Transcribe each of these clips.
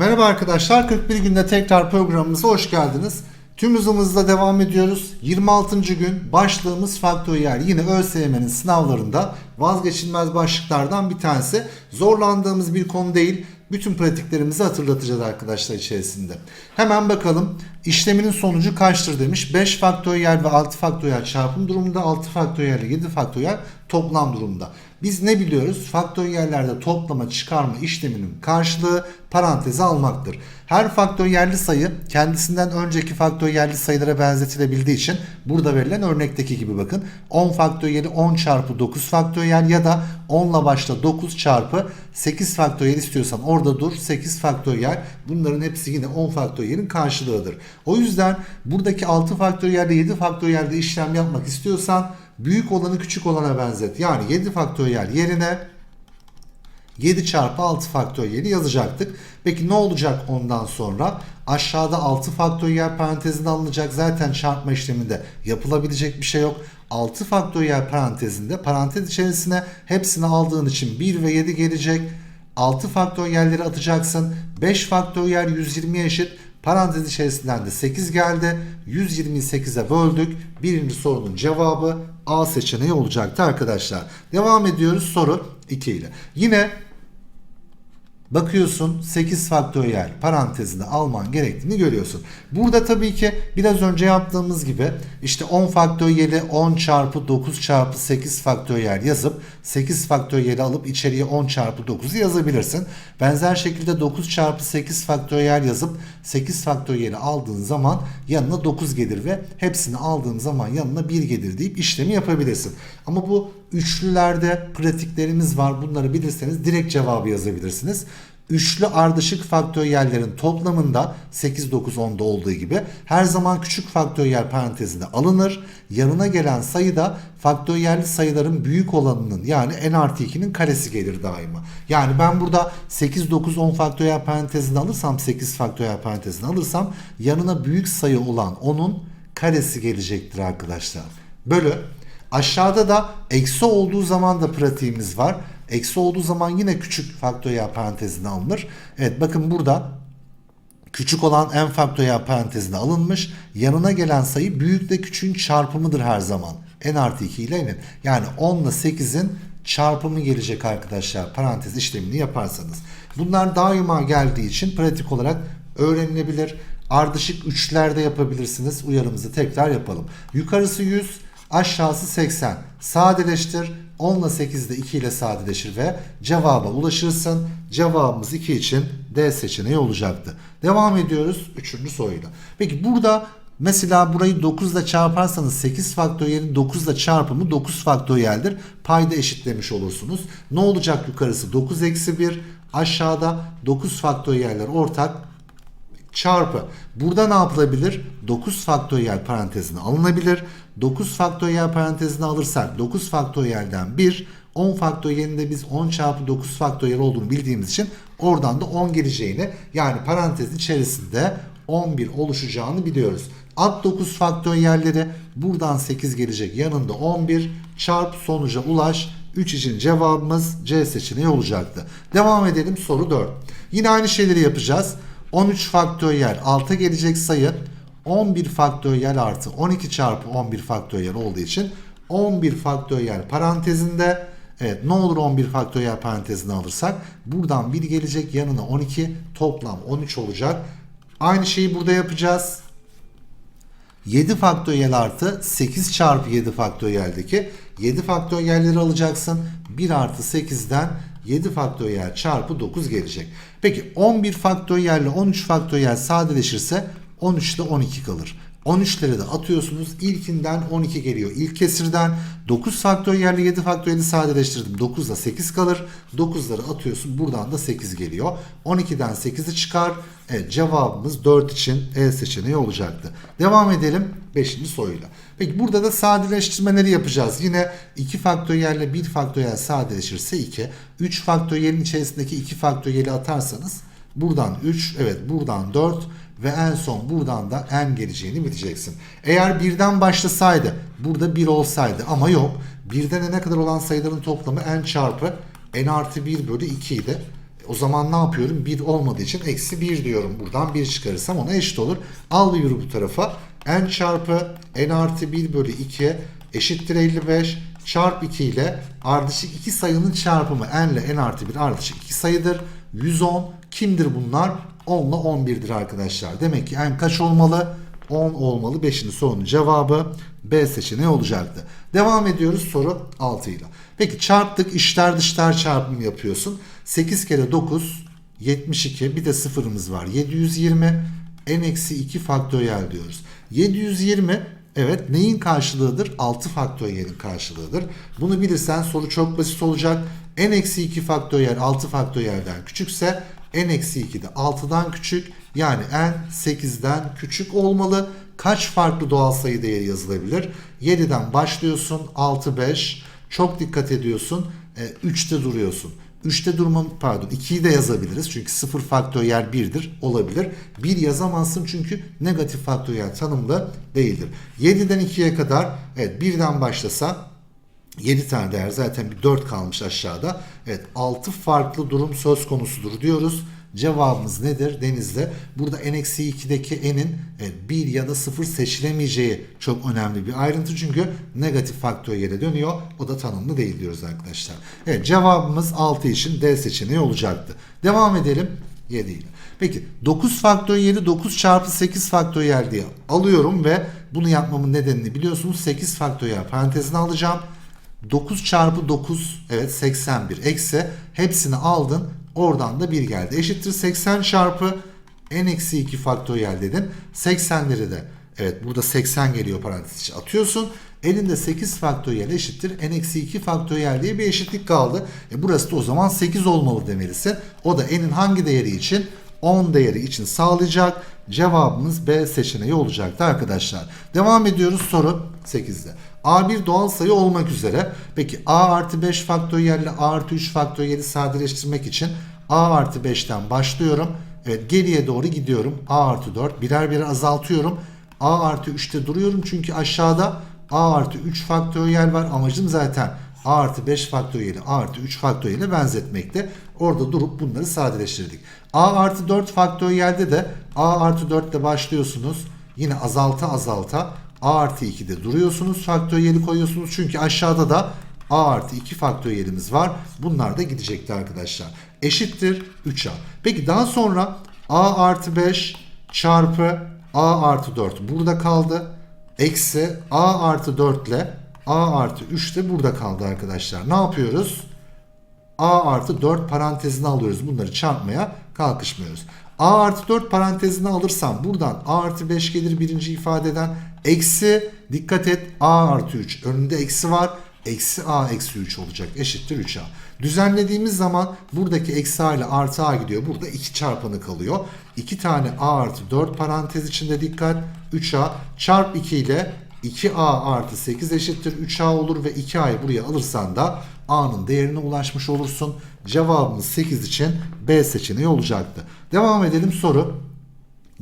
Merhaba arkadaşlar, 41 günde tekrar programımıza hoş geldiniz. Tüm hızımızla devam ediyoruz. 26. gün başlığımız faktöriyel. Yine ÖSYM'nin sınavlarında vazgeçilmez başlıklardan bir tanesi. Zorlandığımız bir konu değil. Bütün pratiklerimizi hatırlatacağız arkadaşlar içerisinde. Hemen bakalım. İşleminin sonucu kaçtır demiş. 5 faktöriyel ve 6 faktöriyel çarpım durumunda, 6 faktöriyel ile 7 faktöriyel toplam durumda. Biz ne biliyoruz? Faktöriyellerde toplama çıkarma işleminin karşılığı paranteze almaktır. Her faktöriyelli sayı kendisinden önceki faktöriyelli sayılara benzetilebildiği için burada verilen örnekteki gibi bakın. 10 faktöriyeli 10 çarpı 9 faktöriyel ya da 10 ile başla 9 çarpı 8 faktöriyel istiyorsan orada dur 8 faktöriyel. Bunların hepsi yine 10 faktöriyelin karşılığıdır. O yüzden buradaki 6 faktöriyelde 7 faktöriyelde işlem yapmak istiyorsan büyük olanı küçük olana benzet. Yani 7 faktöriyel yerine 7 çarpı 6 faktöriyeli yazacaktık. Peki ne olacak ondan sonra? Aşağıda 6 faktöriyel parantezine alınacak. Zaten çarpma işleminde yapılabilecek bir şey yok. 6 faktöriyel parantezinde parantez içerisine hepsini aldığın için 1 ve 7 gelecek. 6 faktöriyelleri atacaksın. 5 faktöriyel 120 eşit. Parantez içerisinden de 8 geldi. 128'e böldük. Birinci sorunun cevabı A seçeneği olacaktı arkadaşlar. Devam ediyoruz soru 2 ile. Yine Bakıyorsun 8 faktöriyel parantezine alman gerektiğini görüyorsun. Burada tabii ki biraz önce yaptığımız gibi işte 10 faktöriyeli 10 çarpı 9 çarpı 8 faktöriyel yazıp 8 faktöriyeli alıp içeriye 10 çarpı 9'u yazabilirsin. Benzer şekilde 9 çarpı 8 faktöriyel yazıp 8 faktöriyeli aldığın zaman yanına 9 gelir ve hepsini aldığın zaman yanına 1 gelir deyip işlemi yapabilirsin. Ama bu üçlülerde pratiklerimiz var. Bunları bilirseniz direkt cevabı yazabilirsiniz. Üçlü ardışık faktöriyellerin toplamında 8, 9, 10'da olduğu gibi her zaman küçük faktöriyel parantezine alınır. Yanına gelen sayı da faktöriyelli sayıların büyük olanının yani n artı 2'nin karesi gelir daima. Yani ben burada 8, 9, 10 faktöriyel parantezine alırsam 8 faktöriyel parantezine alırsam yanına büyük sayı olan 10'un karesi gelecektir arkadaşlar. Bölü Aşağıda da eksi olduğu zaman da pratiğimiz var. Eksi olduğu zaman yine küçük faktöriyel parantezine alınır. Evet bakın burada küçük olan en faktöriyel parantezine alınmış. Yanına gelen sayı büyükle küçüğün çarpımıdır her zaman. n artı 2 ile n'in. Yani 10 ile 8'in çarpımı gelecek arkadaşlar parantez işlemini yaparsanız. Bunlar daima geldiği için pratik olarak öğrenilebilir. Ardışık üçlerde yapabilirsiniz. Uyarımızı tekrar yapalım. Yukarısı 100, aşağısı 80. Sadeleştir. 10 ile 8 de 2 ile sadeleşir ve cevaba ulaşırsın. Cevabımız 2 için D seçeneği olacaktı. Devam ediyoruz 3. soruyla. Peki burada mesela burayı 9 ile çarparsanız 8 faktöriyelin 9 ile çarpımı 9 faktöriyeldir. Payda eşitlemiş olursunuz. Ne olacak yukarısı 9 eksi 1 aşağıda 9 faktöriyeller ortak çarpı. Burada ne yapılabilir? 9 faktöriyel parantezine alınabilir. 9 faktöriyel parantezine alırsak 9 faktöriyelden 1 10 faktöriyelinde biz 10 çarpı 9 faktöriyel olduğunu bildiğimiz için oradan da 10 geleceğini yani parantez içerisinde 11 oluşacağını biliyoruz. At 9 faktöriyelleri buradan 8 gelecek yanında 11 çarp sonuca ulaş 3 için cevabımız C seçeneği olacaktı. Devam edelim soru 4. Yine aynı şeyleri yapacağız. 13 faktöriyel 6 gelecek sayı 11 faktöriyel artı 12 çarpı 11 faktöriyel olduğu için 11 faktöriyel parantezinde evet ne olur 11 faktöriyel parantezine alırsak buradan 1 gelecek yanına 12 toplam 13 olacak. Aynı şeyi burada yapacağız. 7 faktöriyel artı 8 çarpı 7 faktöriyeldeki 7 faktöriyelleri alacaksın. 1 artı 8'den 7 faktöriyel çarpı 9 gelecek. Peki 11 faktöriyel ile 13 faktöriyel sadeleşirse 13 ile 12 kalır. 13'leri de atıyorsunuz. İlkinden 12 geliyor. İlk kesirden 9 faktöriyel ile 7 faktöriyeli sadeleştirdim. 9 ile 8 kalır. 9'ları atıyorsun. Buradan da 8 geliyor. 12'den 8'i çıkar. Evet cevabımız 4 için E seçeneği olacaktı. Devam edelim 5. soruyla. Peki burada da sadeleştirmeleri yapacağız. Yine 2 faktöriyel ile 1 faktöriyel sadeleşirse 2. 3 faktöriyelin içerisindeki 2 faktöriyeli atarsanız buradan 3, evet buradan 4 ve en son buradan da n geleceğini bileceksin. Eğer birden başlasaydı burada 1 olsaydı ama yok. Birden n'e kadar olan sayıların toplamı n çarpı n artı 1 bölü 2 idi. o zaman ne yapıyorum? 1 olmadığı için eksi 1 diyorum. Buradan 1 çıkarırsam ona eşit olur. Al bir bu tarafa. n çarpı n artı 1 bölü 2 eşittir 55 çarp 2 ile ardışık iki sayının çarpımı n ile n artı 1 ardışık iki sayıdır. 110 kimdir bunlar? 10 ile 11'dir arkadaşlar. Demek ki n kaç olmalı? 10 olmalı. 5'in sorunun cevabı B seçeneği olacaktı. Devam ediyoruz soru 6 ile. Peki çarptık işler dışlar çarpımı yapıyorsun. 8 kere 9 72 bir de sıfırımız var. 720 n eksi 2 faktöriyel diyoruz. 720 evet neyin karşılığıdır? 6 faktöriyelin karşılığıdır. Bunu bilirsen soru çok basit olacak. n eksi 2 faktöriyel 6 faktöriyelden küçükse n eksi 2 de 6'dan küçük yani n 8'den küçük olmalı. Kaç farklı doğal sayı değeri yazılabilir? 7'den başlıyorsun 6 5 çok dikkat ediyorsun e, 3'te duruyorsun. 3'te durmam pardon 2'yi de yazabiliriz. Çünkü 0 faktöriyel 1'dir olabilir. 1 yazamazsın çünkü negatif faktöriyel tanımlı değildir. 7'den 2'ye kadar evet 1'den başlasa 7 tane değer zaten bir 4 kalmış aşağıda. Evet 6 farklı durum söz konusudur diyoruz. Cevabımız nedir? Denizde. Burada n-2'deki n'in 1 ya da 0 seçilemeyeceği çok önemli bir ayrıntı. Çünkü negatif faktöriyele dönüyor. O da tanımlı değil diyoruz arkadaşlar. Evet cevabımız 6 için D seçeneği olacaktı. Devam edelim 7 ile. Peki 9 faktöriyeli 9 çarpı 8 faktöriyel diye alıyorum ve bunu yapmamın nedenini biliyorsunuz. 8 faktöriyel parantezine alacağım. 9 çarpı 9 evet 81 eksi hepsini aldın oradan da 1 geldi. Eşittir 80 çarpı n eksi 2 faktöriyel dedin. 80'leri de evet burada 80 geliyor parantez içi atıyorsun. Elinde 8 faktöriyel eşittir n eksi 2 faktöriyel diye bir eşitlik kaldı. E burası da o zaman 8 olmalı demelisin. O da n'in hangi değeri için? 10 değeri için sağlayacak. Cevabımız B seçeneği olacaktı arkadaşlar. Devam ediyoruz soru 8'de. A bir doğal sayı olmak üzere. Peki A artı 5 faktöriyelle A artı 3 faktöriyeli sadeleştirmek için A artı 5'ten başlıyorum. Evet geriye doğru gidiyorum. A artı 4 birer birer azaltıyorum. A artı 3'te duruyorum çünkü aşağıda A artı 3 faktöriyel var. Amacım zaten A artı 5 faktöriyeli A artı 3 faktöriyele benzetmekte. Orada durup bunları sadeleştirdik. A artı 4 faktöriyelde de A artı 4 ile başlıyorsunuz. Yine azalta azalta A artı 2'de duruyorsunuz. Faktöriyeli koyuyorsunuz. Çünkü aşağıda da A artı 2 faktöriyelimiz var. Bunlar da gidecekti arkadaşlar. Eşittir 3A. Peki daha sonra A artı 5 çarpı A artı 4 burada kaldı. Eksi A artı 4 ile A artı 3 de burada kaldı arkadaşlar. Ne yapıyoruz? A artı 4 parantezine alıyoruz. Bunları çarpmaya kalkışmıyoruz. A artı 4 parantezine alırsam buradan A artı 5 gelir birinci ifadeden. Eksi dikkat et A artı 3. Önünde eksi var. Eksi A eksi 3 olacak. Eşittir 3A. Düzenlediğimiz zaman buradaki eksi A ile artı A gidiyor. Burada 2 çarpanı kalıyor. 2 tane A artı 4 parantez içinde dikkat. 3A çarp 2 ile 2A artı 8 eşittir 3A olur ve 2A'yı buraya alırsan da A'nın değerine ulaşmış olursun. Cevabımız 8 için B seçeneği olacaktı. Devam edelim soru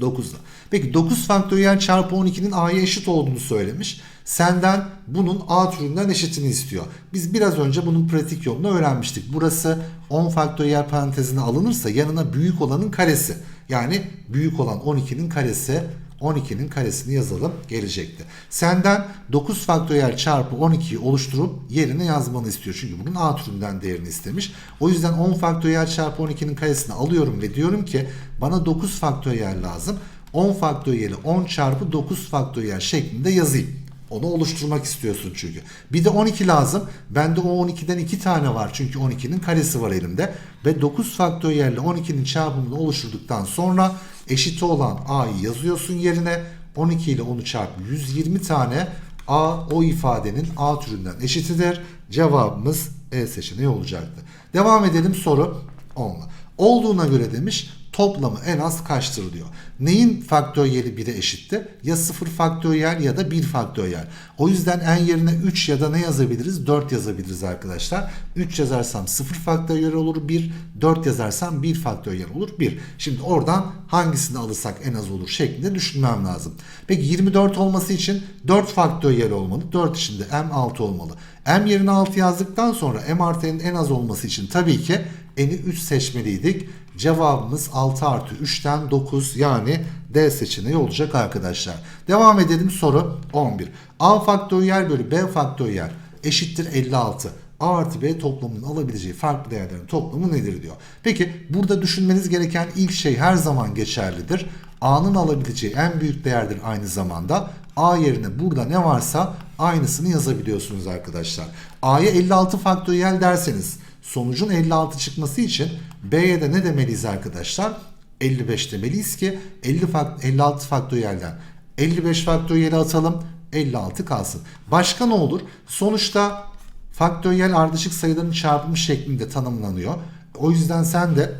9'da. Peki 9 faktöriyel çarpı 12'nin A'ya eşit olduğunu söylemiş. Senden bunun A türünden eşitini istiyor. Biz biraz önce bunun pratik yolunu öğrenmiştik. Burası 10 faktöriyel parantezine alınırsa yanına büyük olanın karesi. Yani büyük olan 12'nin karesi 12'nin karesini yazalım gelecekti. Senden 9 faktöriyel çarpı 12'yi oluşturup yerine yazmanı istiyor. Çünkü bunun A türünden değerini istemiş. O yüzden 10 faktöriyel çarpı 12'nin karesini alıyorum ve diyorum ki bana 9 faktöriyel lazım. 10 faktöriyeli 10 çarpı 9 faktöriyel şeklinde yazayım. Onu oluşturmak istiyorsun çünkü. Bir de 12 lazım. Bende o 12'den 2 tane var. Çünkü 12'nin karesi var elimde. Ve 9 faktöriyelle 12'nin çarpımını oluşturduktan sonra eşiti olan a'yı yazıyorsun yerine. 12 ile 10'u çarp 120 tane a o ifadenin a türünden eşitidir. Cevabımız E seçeneği olacaktı. Devam edelim soru 10'la. Olduğuna göre demiş toplamı en az kaçtır diyor. Neyin faktöriyeli 1'e eşitti? Ya 0 faktöriyel ya da 1 faktöriyel. O yüzden en yerine 3 ya da ne yazabiliriz? 4 yazabiliriz arkadaşlar. 3 yazarsam 0 faktöriyel olur 1. 4 yazarsam 1 faktöriyel olur 1. Şimdi oradan hangisini alırsak en az olur şeklinde düşünmem lazım. Peki 24 olması için 4 faktöriyel olmalı. 4 için de m6 olmalı. m yerine 6 yazdıktan sonra m artı n'in en az olması için tabii ki n'i 3 seçmeliydik. Cevabımız 6 artı 3'ten 9 yani D seçeneği olacak arkadaşlar. Devam edelim soru 11. A faktöriyel bölü B faktöriyel eşittir 56. A artı B toplamının alabileceği farklı değerlerin toplamı nedir diyor. Peki burada düşünmeniz gereken ilk şey her zaman geçerlidir. A'nın alabileceği en büyük değerdir aynı zamanda. A yerine burada ne varsa aynısını yazabiliyorsunuz arkadaşlar. A'ya 56 faktöriyel derseniz sonucun 56 çıkması için B'ye de ne demeliyiz arkadaşlar? 55 demeliyiz ki 50 fakt 56 faktöriyelden 55 faktöriyeli atalım 56 kalsın. Başka ne olur? Sonuçta faktöriyel ardışık sayıların çarpımı şeklinde tanımlanıyor. O yüzden sen de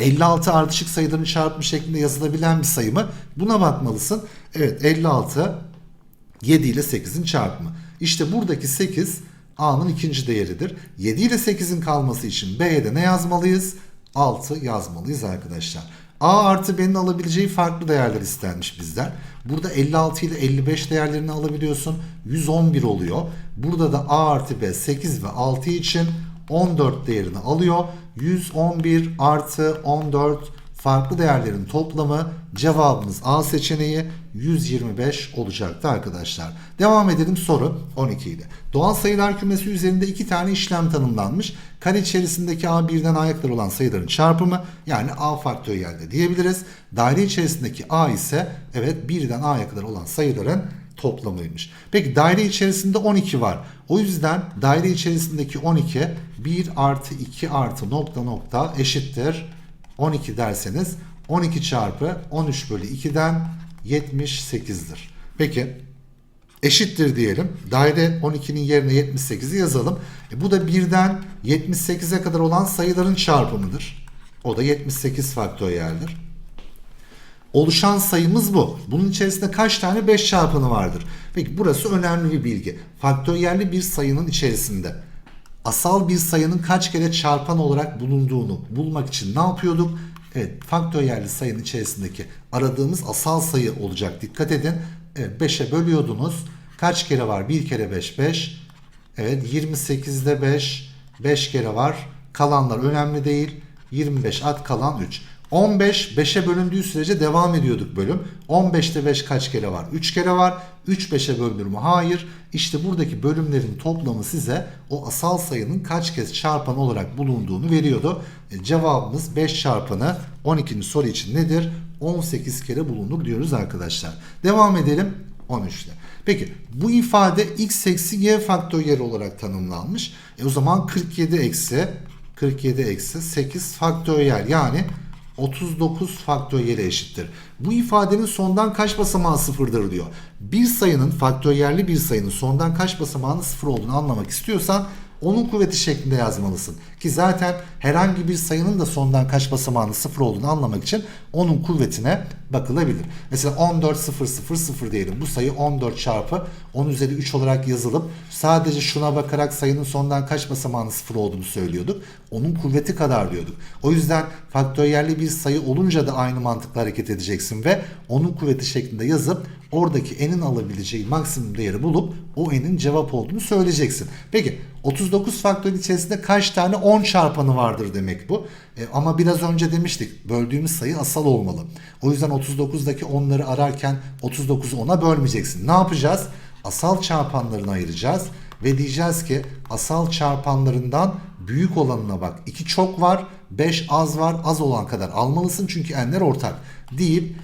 56 ardışık sayıların çarpımı şeklinde yazılabilen bir sayı mı? Buna bakmalısın. Evet 56 7 ile 8'in çarpımı. İşte buradaki 8 A'nın ikinci değeridir. 7 ile 8'in kalması için B'ye de ne yazmalıyız? 6 yazmalıyız arkadaşlar. A artı B'nin alabileceği farklı değerler istenmiş bizden. Burada 56 ile 55 değerlerini alabiliyorsun. 111 oluyor. Burada da A artı B 8 ve 6 için 14 değerini alıyor. 111 artı 14 farklı değerlerin toplamı cevabımız A seçeneği 125 olacaktı arkadaşlar. Devam edelim soru 12 ile. Doğal sayılar kümesi üzerinde iki tane işlem tanımlanmış. Kare içerisindeki A birden A'ya kadar olan sayıların çarpımı yani A faktöriyelde diyebiliriz. Daire içerisindeki A ise evet birden A'ya kadar olan sayıların toplamıymış. Peki daire içerisinde 12 var. O yüzden daire içerisindeki 12 1 artı 2 artı nokta nokta eşittir 12 derseniz 12 çarpı 13 bölü 2'den 78'dir. Peki eşittir diyelim. Daire 12'nin yerine 78'i yazalım. E bu da 1'den 78'e kadar olan sayıların çarpımıdır. O da 78 faktöriyeldir. Oluşan sayımız bu. Bunun içerisinde kaç tane 5 çarpanı vardır? Peki burası önemli bir bilgi. Faktöriyelli bir sayının içerisinde asal bir sayının kaç kere çarpan olarak bulunduğunu bulmak için ne yapıyorduk? Evet faktöriyelli sayının içerisindeki aradığımız asal sayı olacak. Dikkat edin. Evet 5'e bölüyordunuz. Kaç kere var? 1 kere 5 5. Evet 28'de 5. 5 kere var. Kalanlar önemli değil. 25 at kalan 3. 15 5'e bölündüğü sürece devam ediyorduk bölüm. 15'te 5 kaç kere var? 3 kere var. 3 5'e bölünür mü? Hayır. İşte buradaki bölümlerin toplamı size o asal sayının kaç kez çarpan olarak bulunduğunu veriyordu. E, cevabımız 5 çarpanı 12. soru için nedir? 18 kere bulunur diyoruz arkadaşlar. Devam edelim 13 ile. Peki bu ifade x eksi y faktöriyel olarak tanımlanmış. E o zaman 47 eksi 47 eksi 8 faktöriyel yani 39 faktöriyeli eşittir. Bu ifadenin sondan kaç basamağı sıfırdır diyor. Bir sayının faktöriyelli bir sayının sondan kaç basamağının sıfır olduğunu anlamak istiyorsan onun kuvveti şeklinde yazmalısın. Ki zaten herhangi bir sayının da sondan kaç basamağının sıfır olduğunu anlamak için onun kuvvetine bakılabilir. Mesela 14 0 0 0 diyelim. Bu sayı 14 çarpı 10 üzeri 3 olarak yazılıp sadece şuna bakarak sayının sondan kaç basamağının sıfır olduğunu söylüyorduk. Onun kuvveti kadar diyorduk. O yüzden faktöriyelli bir sayı olunca da aynı mantıkla hareket edeceksin ve onun kuvveti şeklinde yazıp oradaki n'in alabileceği maksimum değeri bulup o n'in cevap olduğunu söyleyeceksin. Peki 39 faktörün içerisinde kaç tane 10 çarpanı vardır demek bu. E, ama biraz önce demiştik böldüğümüz sayı asal olmalı. O yüzden 39'daki 10'ları ararken 39'u 10'a bölmeyeceksin. Ne yapacağız? Asal çarpanlarını ayıracağız ve diyeceğiz ki asal çarpanlarından büyük olanına bak. 2 çok var, 5 az var. Az olan kadar almalısın çünkü n'ler ortak deyip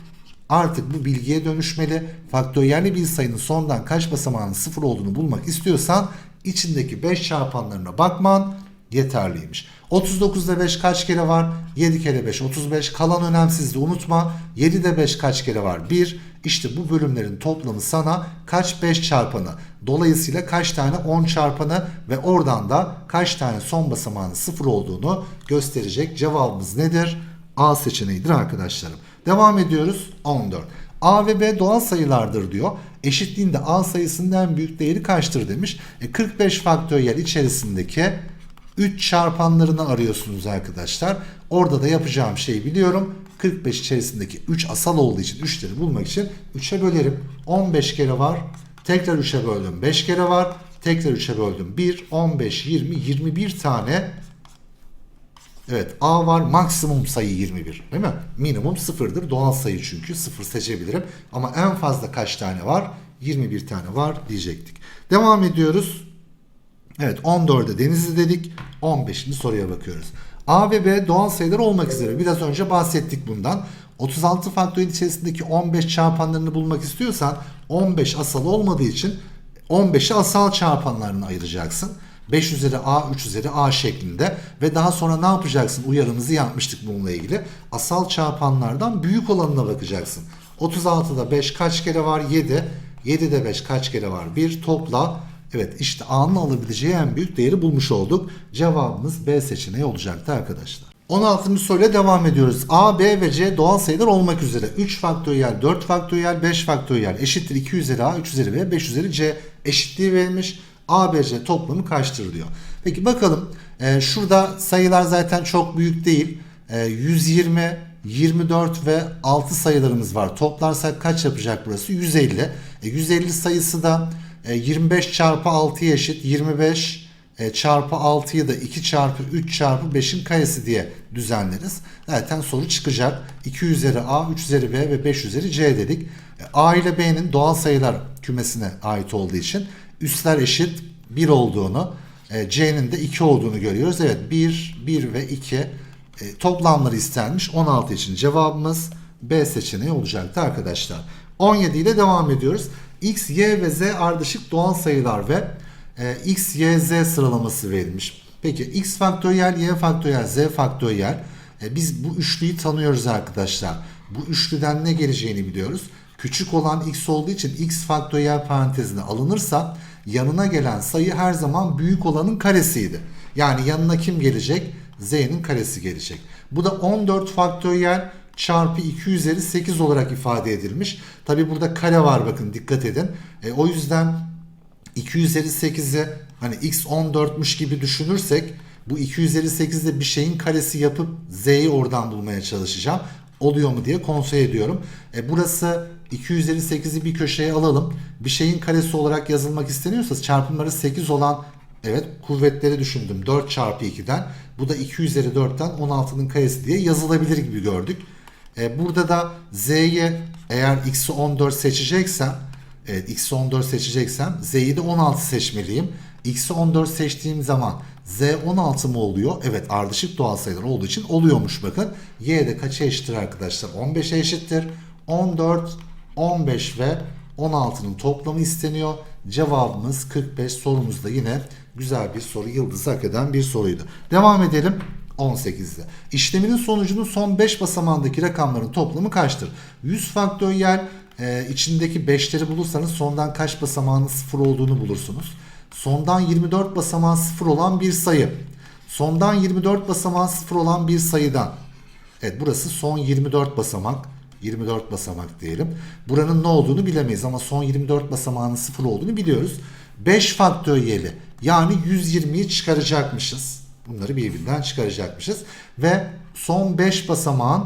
artık bu bilgiye dönüşmeli. Faktöriyelli bir sayının sondan kaç basamağının sıfır olduğunu bulmak istiyorsan içindeki 5 çarpanlarına bakman yeterliymiş. 39'da 5 kaç kere var? 7 kere 5 35. Kalan önemsizdi unutma. 7'de 5 kaç kere var? 1. İşte bu bölümlerin toplamı sana kaç 5 çarpanı. Dolayısıyla kaç tane 10 çarpanı ve oradan da kaç tane son basamağının 0 olduğunu gösterecek. Cevabımız nedir? A seçeneğidir arkadaşlarım. Devam ediyoruz 14. A ve B doğal sayılardır diyor. Eşitliğinde A sayısının en büyük değeri kaçtır demiş. E 45 faktöriyel içerisindeki 3 çarpanlarını arıyorsunuz arkadaşlar. Orada da yapacağım şeyi biliyorum. 45 içerisindeki 3 asal olduğu için 3'leri bulmak için 3'e bölerim. 15 kere var. Tekrar 3'e böldüm. 5 kere var. Tekrar 3'e böldüm. 1, 15, 20, 21 tane Evet A var maksimum sayı 21 değil mi? Minimum sıfırdır doğal sayı çünkü sıfır seçebilirim. Ama en fazla kaç tane var? 21 tane var diyecektik. Devam ediyoruz. Evet 14'e Denizli dedik. 15. soruya bakıyoruz. A ve B doğal sayılar olmak üzere. Biraz önce bahsettik bundan. 36 faktörün içerisindeki 15 çarpanlarını bulmak istiyorsan 15 asal olmadığı için 15'i asal çarpanlarına ayıracaksın. 5 üzeri A, 3 üzeri A şeklinde ve daha sonra ne yapacaksın? Uyarımızı yapmıştık bununla ilgili. Asal çarpanlardan büyük olanına bakacaksın. 36'da 5 kaç kere var? 7. 7'de 5 kaç kere var? 1. Topla. Evet işte A'nın alabileceği en büyük değeri bulmuş olduk. Cevabımız B seçeneği olacaktı arkadaşlar. 16. soruyla devam ediyoruz. A, B ve C doğal sayılar olmak üzere 3 faktöriyel, 4 faktöriyel, 5 faktöriyel eşittir 2 üzeri A, 3 üzeri B, 5 üzeri C eşitliği verilmiş. A, B, C toplamı kaçtır diyor. Peki bakalım Ee, şurada sayılar zaten çok büyük değil. Ee, 120, 24 ve 6 sayılarımız var. Toplarsak kaç yapacak burası? 150. E, 150 sayısı da e, 25 çarpı 6'ya eşit. 25 e, çarpı 6'yı da 2 çarpı 3 çarpı 5'in karesi diye düzenleriz. Zaten soru çıkacak. 2 üzeri A, 3 üzeri B ve 5 üzeri C dedik. E, A ile B'nin doğal sayılar kümesine ait olduğu için üstler eşit 1 olduğunu, e, C'nin de 2 olduğunu görüyoruz. Evet 1, 1 ve 2 e, toplamları istenmiş. 16 için cevabımız B seçeneği olacaktı arkadaşlar. 17 ile devam ediyoruz. X, Y ve Z ardışık doğal sayılar ve e, X, Y, Z sıralaması verilmiş. Peki X faktöriyel, Y faktöriyel, Z faktöriyel. E, biz bu üçlüyü tanıyoruz arkadaşlar. Bu üçlüden ne geleceğini biliyoruz. Küçük olan X olduğu için X faktöriyel parantezine alınırsa yanına gelen sayı her zaman büyük olanın karesiydi. Yani yanına kim gelecek? Z'nin karesi gelecek. Bu da 14 faktöriyel çarpı 2 üzeri 8 olarak ifade edilmiş. Tabi burada kare var bakın dikkat edin. E, o yüzden 2 üzeri 8'i hani x 14'müş gibi düşünürsek bu 2 üzeri 8'de bir şeyin karesi yapıp z'yi oradan bulmaya çalışacağım. Oluyor mu diye kontrol ediyorum. E, burası 2 üzeri 8'i bir köşeye alalım. Bir şeyin karesi olarak yazılmak isteniyorsa çarpımları 8 olan evet kuvvetleri düşündüm. 4 çarpı 2'den. Bu da 2 üzeri 4'ten 16'nın karesi diye yazılabilir gibi gördük. E, burada da z'yi eğer x'i 14 seçeceksem Evet x'i 14 seçeceksem z'yi de 16 seçmeliyim. x'i 14 seçtiğim zaman z 16 mı oluyor? Evet ardışık doğal sayılar olduğu için oluyormuş bakın. y de kaça eşittir arkadaşlar? 15'e eşittir. 14, 15 ve 16'nın toplamı isteniyor. Cevabımız 45 sorumuzda yine güzel bir soru yıldız hak eden bir soruydu. Devam edelim. 18'de. İşleminin sonucunun son 5 basamağındaki rakamların toplamı kaçtır? 100 faktöriyel e, içindeki 5'leri bulursanız sondan kaç basamağının 0 olduğunu bulursunuz. Sondan 24 basamağı 0 olan bir sayı. Sondan 24 basamağı 0 olan bir sayıdan. Evet burası son 24 basamak. 24 basamak diyelim. Buranın ne olduğunu bilemeyiz ama son 24 basamağının 0 olduğunu biliyoruz. 5 faktöriyeli yani 120'yi çıkaracakmışız. Bunları birbirinden çıkaracakmışız. Ve son 5 basamağın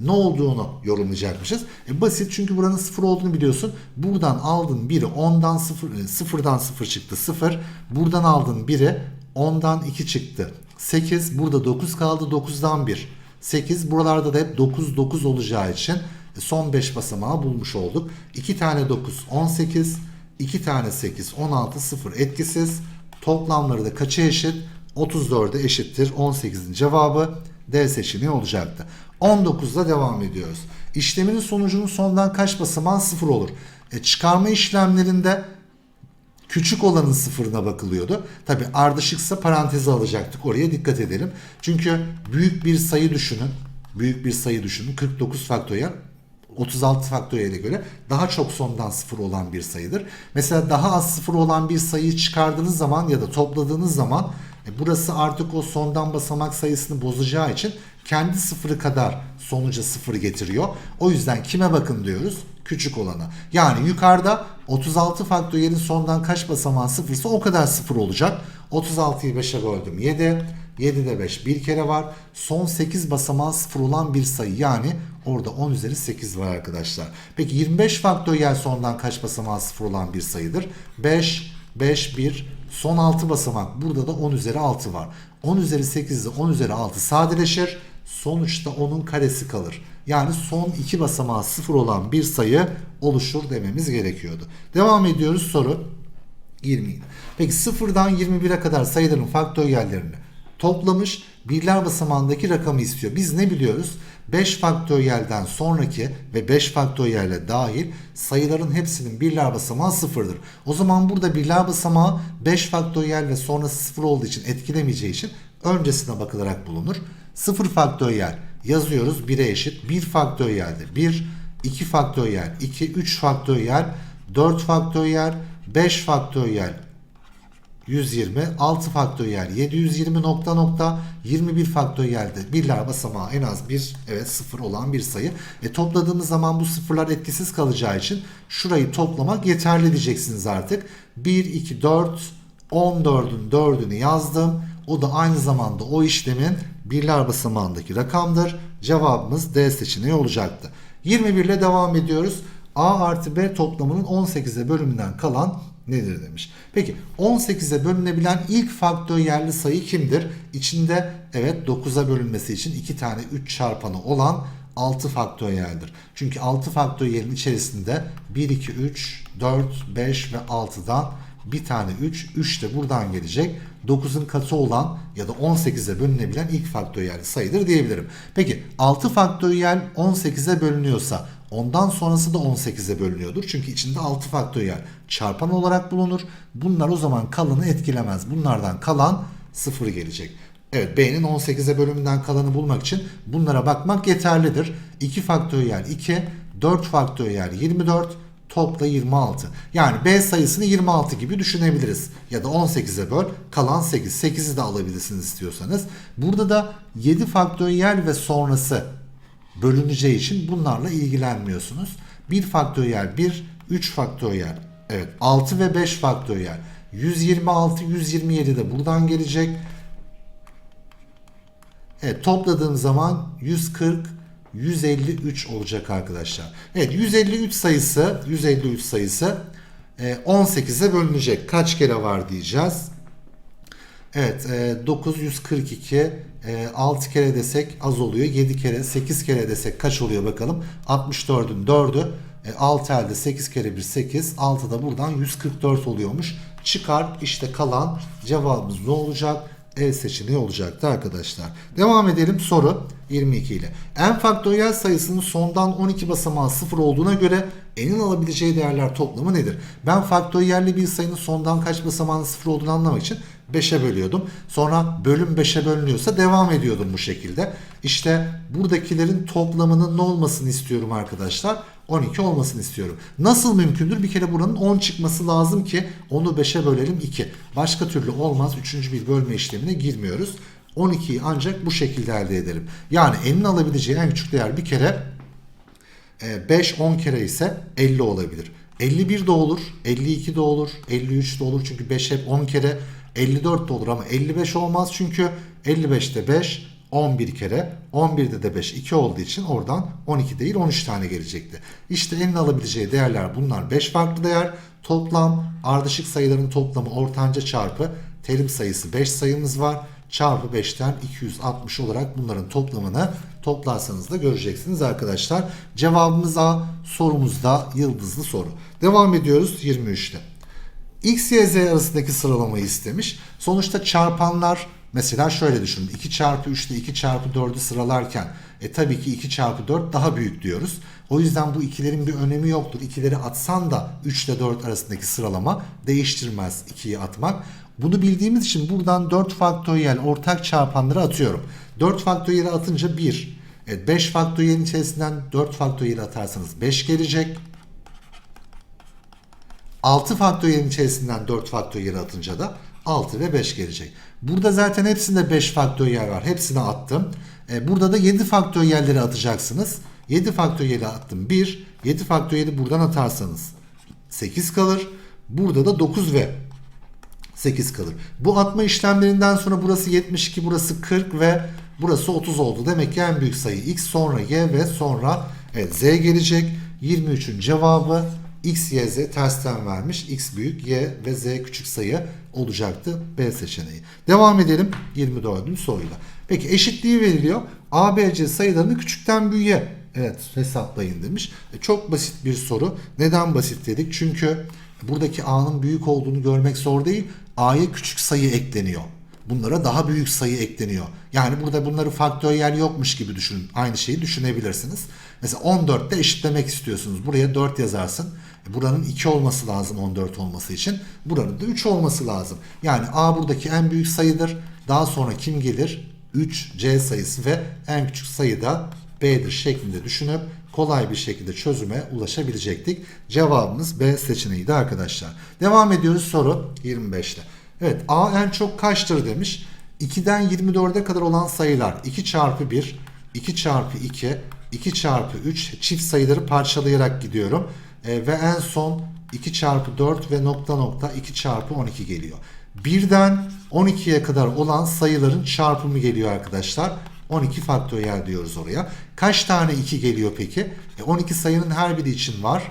ne olduğunu yorumlayacakmışız. E basit çünkü buranın 0 olduğunu biliyorsun. Buradan aldın biri 10'dan 0, 0'dan 0 çıktı 0. Buradan aldın biri 10'dan 2 çıktı. 8 burada 9 kaldı 9'dan 1. 8 buralarda da hep 9 9 olacağı için son 5 basamağı bulmuş olduk. 2 tane 9 18 2 tane 8 16 0 etkisiz. Toplamları da kaça eşit? 34'e eşittir. 18'in cevabı D seçeneği olacaktı. 19'da devam ediyoruz. İşleminin sonucunun sondan kaç basamağı 0 olur? E, çıkarma işlemlerinde küçük olanın sıfırına bakılıyordu. Tabi ardışıksa paranteze alacaktık. Oraya dikkat edelim. Çünkü büyük bir sayı düşünün. Büyük bir sayı düşünün. 49 faktöriyel 36 faktöriyele göre daha çok sondan sıfır olan bir sayıdır. Mesela daha az sıfır olan bir sayıyı çıkardığınız zaman ya da topladığınız zaman E, burası artık o sondan basamak sayısını bozacağı için kendi sıfırı kadar sonuca sıfır getiriyor. O yüzden kime bakın diyoruz? Küçük olana. Yani yukarıda 36 faktöriyelin sondan kaç basamağı sıfırsa o kadar sıfır olacak. 36'yı 5'e böldüm 7. 7'de 5 bir kere var. Son 8 basamağı sıfır olan bir sayı. Yani orada 10 üzeri 8 var arkadaşlar. Peki 25 faktöriyel sondan kaç basamağı sıfır olan bir sayıdır? 5, 5, 1, son 6 basamak. Burada da 10 üzeri 6 var. 10 üzeri 8 ile 10 üzeri 6 sadeleşir. Sonuçta onun karesi kalır. Yani son iki basamağı sıfır olan bir sayı oluşur dememiz gerekiyordu. Devam ediyoruz soru 20. Peki sıfırdan 21'e kadar sayıların faktöriyellerini toplamış birler basamağındaki rakamı istiyor. Biz ne biliyoruz? 5 faktöriyelden sonraki ve 5 faktöriyelle dahil sayıların hepsinin birler basamağı sıfırdır. O zaman burada birler basamağı 5 faktöriyel ve sonrası sıfır olduğu için etkilemeyeceği için öncesine bakılarak bulunur. 0 faktöriyel yazıyoruz 1'e eşit. 1 faktöriyelde 1, 2 faktöriyel 2, 3 faktöriyel 4 faktöriyel 5 faktöriyel 120, 6 faktöriyel 720 nokta nokta 21 faktöriyelde birler basamağı en az bir evet sıfır olan bir sayı. E topladığımız zaman bu sıfırlar etkisiz kalacağı için şurayı toplamak yeterli diyeceksiniz artık. 1, 2, 4, 14'ün 4'ünü yazdım. O da aynı zamanda o işlemin birler basamağındaki rakamdır. Cevabımız D seçeneği olacaktı. 21 ile devam ediyoruz. A artı B toplamının 18'e bölümünden kalan nedir demiş. Peki 18'e bölünebilen ilk faktöriyelli sayı kimdir? İçinde evet 9'a bölünmesi için 2 tane 3 çarpanı olan 6 faktöriyeldir. Çünkü 6 faktöriyelin içerisinde 1, 2, 3, 4, 5 ve 6'dan bir tane 3, 3 de buradan gelecek. 9'un katı olan ya da 18'e bölünebilen ilk faktöriyel sayıdır diyebilirim. Peki 6 faktöriyel 18'e bölünüyorsa ondan sonrası da 18'e bölünüyordur. Çünkü içinde 6 faktöriyel çarpan olarak bulunur. Bunlar o zaman kalanı etkilemez. Bunlardan kalan 0 gelecek. Evet B'nin 18'e bölümünden kalanı bulmak için bunlara bakmak yeterlidir. 2 faktöriyel 2, 4 faktöriyel 24, topla 26. Yani B sayısını 26 gibi düşünebiliriz. Ya da 18'e böl kalan 8. 8'i de alabilirsiniz istiyorsanız. Burada da 7 faktöriyel ve sonrası bölüneceği için bunlarla ilgilenmiyorsunuz. 1 faktöriyel 1, 3 faktöriyel. Evet 6 ve 5 faktöriyel. 126, 127 de buradan gelecek. Evet topladığım zaman 140, 153 olacak arkadaşlar. Evet 153 sayısı 153 sayısı 18'e bölünecek. Kaç kere var diyeceğiz. Evet 942 6 kere desek az oluyor. 7 kere 8 kere desek kaç oluyor bakalım. 64'ün 4'ü 6 elde 8 kere 1 8 6 da buradan 144 oluyormuş. Çıkar işte kalan cevabımız ne olacak? E seçeneği olacaktı arkadaşlar. Devam edelim soru 22 ile. n faktöriyel sayısının sondan 12 basamağı 0 olduğuna göre n'in alabileceği değerler toplamı nedir? Ben faktöriyelli bir sayının sondan kaç basamağının 0 olduğunu anlamak için 5'e bölüyordum. Sonra bölüm 5'e bölünüyorsa devam ediyordum bu şekilde. İşte buradakilerin toplamının ne olmasını istiyorum arkadaşlar? 12 olmasını istiyorum. Nasıl mümkündür? Bir kere buranın 10 çıkması lazım ki onu 5'e bölelim 2. Başka türlü olmaz. Üçüncü bir bölme işlemine girmiyoruz. 12'yi ancak bu şekilde elde edelim. Yani n'in alabileceği en küçük değer bir kere 5 10 kere ise 50 olabilir. 51 de olur, 52 de olur, 53 de olur çünkü 5 hep 10 kere 54 de olur ama 55 olmaz çünkü 55'te 5 11 kere 11'de de 5 2 olduğu için oradan 12 değil 13 tane gelecekti. İşte en alabileceği değerler bunlar 5 farklı değer. Toplam ardışık sayıların toplamı ortanca çarpı terim sayısı 5 sayımız var. Çarpı 5'ten 260 olarak bunların toplamını toplarsanız da göreceksiniz arkadaşlar. Cevabımız A sorumuzda yıldızlı soru. Devam ediyoruz 23'te. X, Y, Z arasındaki sıralamayı istemiş. Sonuçta çarpanlar mesela şöyle düşünün. 2 çarpı 3 ile 2 çarpı 4'ü sıralarken e tabii ki 2 çarpı 4 daha büyük diyoruz. O yüzden bu ikilerin bir önemi yoktur. İkileri atsan da 3 ile 4 arasındaki sıralama değiştirmez 2'yi atmak. Bunu bildiğimiz için buradan 4 faktöriyel ortak çarpanları atıyorum. 4 faktöriyeli atınca 1. Evet 5 faktöriyelin içerisinden 4 faktöriyeli atarsanız 5 gelecek. 6 faktöriyelin içerisinden 4 faktöriyeli atınca da 6 ve 5 gelecek. Burada zaten hepsinde 5 faktöriyel var. Hepsini attım. E, burada da 7 faktöriyelleri atacaksınız. 7 faktöriyeli attım. 1. 7 faktöriyeli buradan atarsanız 8 kalır. Burada da 9 ve 8 kalır. Bu atma işlemlerinden sonra burası 72, burası 40 ve burası 30 oldu. Demek ki en büyük sayı x sonra y ve sonra evet, z gelecek. 23'ün cevabı x, y, z tersten vermiş. x büyük, y ve z küçük sayı olacaktı B seçeneği. Devam edelim 24. soruyla. Peki eşitliği veriliyor. A, B, C sayılarını küçükten büyüğe evet hesaplayın demiş. E, çok basit bir soru. Neden basit dedik? Çünkü buradaki A'nın büyük olduğunu görmek zor değil. A'ya küçük sayı ekleniyor. Bunlara daha büyük sayı ekleniyor. Yani burada bunları faktöriyel yokmuş gibi düşünün. Aynı şeyi düşünebilirsiniz. Mesela 14'te eşitlemek istiyorsunuz. Buraya 4 yazarsın. Buranın 2 olması lazım 14 olması için. Buranın da 3 olması lazım. Yani A buradaki en büyük sayıdır. Daha sonra kim gelir? 3 C sayısı ve en küçük sayı da B'dir şeklinde düşünüp kolay bir şekilde çözüme ulaşabilecektik. Cevabımız B seçeneğiydi arkadaşlar. Devam ediyoruz soru 25'te. Evet A en çok kaçtır demiş. 2'den 24'e kadar olan sayılar 2 çarpı 1, 2 çarpı 2, 2 çarpı 3 çift sayıları parçalayarak gidiyorum. E, ve en son 2 çarpı 4 ve nokta nokta 2 çarpı 12 geliyor. Birden 12'ye kadar olan sayıların çarpımı geliyor arkadaşlar. 12 faktöriyel diyoruz oraya. Kaç tane 2 geliyor peki? E 12 sayının her biri için var.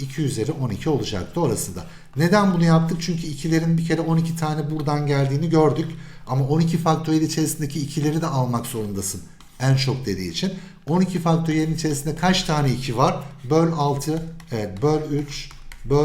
2 üzeri 12 olacaktı orası da. Neden bunu yaptık? Çünkü ikilerin bir kere 12 tane buradan geldiğini gördük. Ama 12 faktöriyel içerisindeki ikileri de almak zorundasın. En çok dediği için. 12 faktöriyelin içerisinde kaç tane 2 var? Böl 6, evet böl 3,